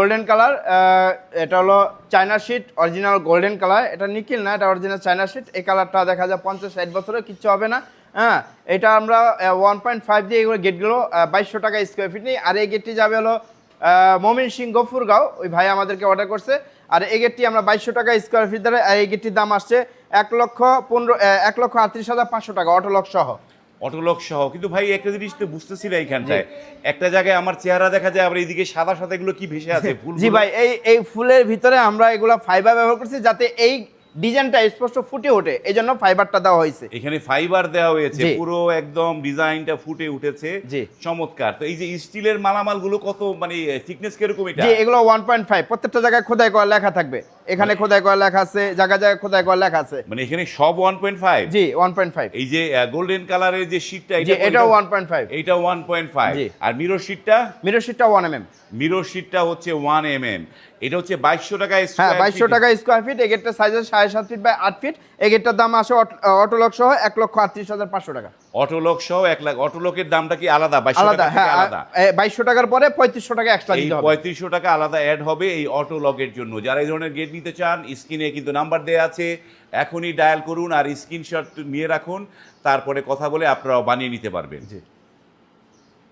Golden colour এটা হলো China sheet original golden colour এটা নিকিল না, এটা অরিজিনাল চায়না শিট এই কালারটা দেখা যায় পঞ্চাশ ষাট বছরে কিচ্ছু হবে না। হ্যাঁ এটা আমরা ওয়ান পয়েন্ট ফাইভ দিয়ে এগুলো গেটগুলো বাইশশো টাকা স্কোয়ার ফিট নিই। আর এই গেটটি যাবে হলো মমিন সিং গফুরগাঁও। ওই ভাই আমাদেরকে অর্ডার করছে। আর এই গেটটি আমরা বাইশশো টাকা স্কোয়ার ফিট ধরে এই গেটটির দাম আসছে এক লক্ষ পনেরো এক লক্ষ আটত্রিশ হাজার পাঁচশো টাকা, অটোলক সহ। অটোলক সহ। কিন্তু ভাই একটা জিনিস তো বুঝতেছি না এইখানটায় একটা জায়গায় আমার চেহারা দেখা যায় আবার এইদিকে সাদা সাদা এগুলো কি ভেসে আছে? ফুল জি ভাই এই এই ফুলের ভিতরে আমরা এগুলো ফাইবার ব্যবহার করছি যাতে এই ডিজাইনটা স্পষ্ট ফুটে ওঠে। এই জন্য ফাইবারটা দেওয়া হয়েছে। এখানে ফাইবার দেওয়া হয়েছে। পুরো একদম ডিজাইনটা ফুটে উঠেছে। জি। চমৎকার। তো এই যে স্টিলের মালামালগুলো কত মানে থিকনেস কীরকম এটা? এগুলো ওয়ান পয়েন্ট ফাইভ প্রত্যেকটা জায়গায় খোদাই করা লেখা থাকবে। এখানে খোদাই করা লেখা আছে জায়গায় জায়গায় খোদাই করা লেখা আছে। মানে এখানে সব one point five G one point five এই যে গোল্ডেন কালারের যে শীটটা এইটা ওয়ান পয়েন্ট ফাইভ জি। আর মিরর শীটটা মিরর শিটটা ওয়ান এম এম মিরর শীটটা হচ্ছে ওয়ান এম এম এটা হচ্ছে বাইশশো টাকা হ্যাঁ square বাইশশো feet। টাকা স্কোয়ার ফিট এই গেটটা সাইজ সাড়ে সাত ফিট বাই আট ফিট এই গেটটার দাম আসে অটোলক সহ এক লক্ষ আটত্রিশ হাজার পাঁচশো টাকা। অটোলক সহ এক লাখ অটোলকের দামটা কি আলাদা? বাইশশো আলাদা টাকা হ্যাঁ থেকে আলাদা বাইশশো টাকার পরে পঁয়ত্রিশশো টাকা এক্সট্রা দিতে হবে। পঁয়ত্রিশশো টাকা আলাদা অ্যাড হবে এই অটো লগের জন্য। যারা এই ধরনের গেট নিতে চান, স্ক্রিনে কিন্তু নাম্বার দেওয়া আছে। এখনই ডায়াল করুন আর স্ক্রিনশট নিয়ে রাখুন, তারপরে কথা বলে আপনারাও বানিয়ে নিতে পারবেন।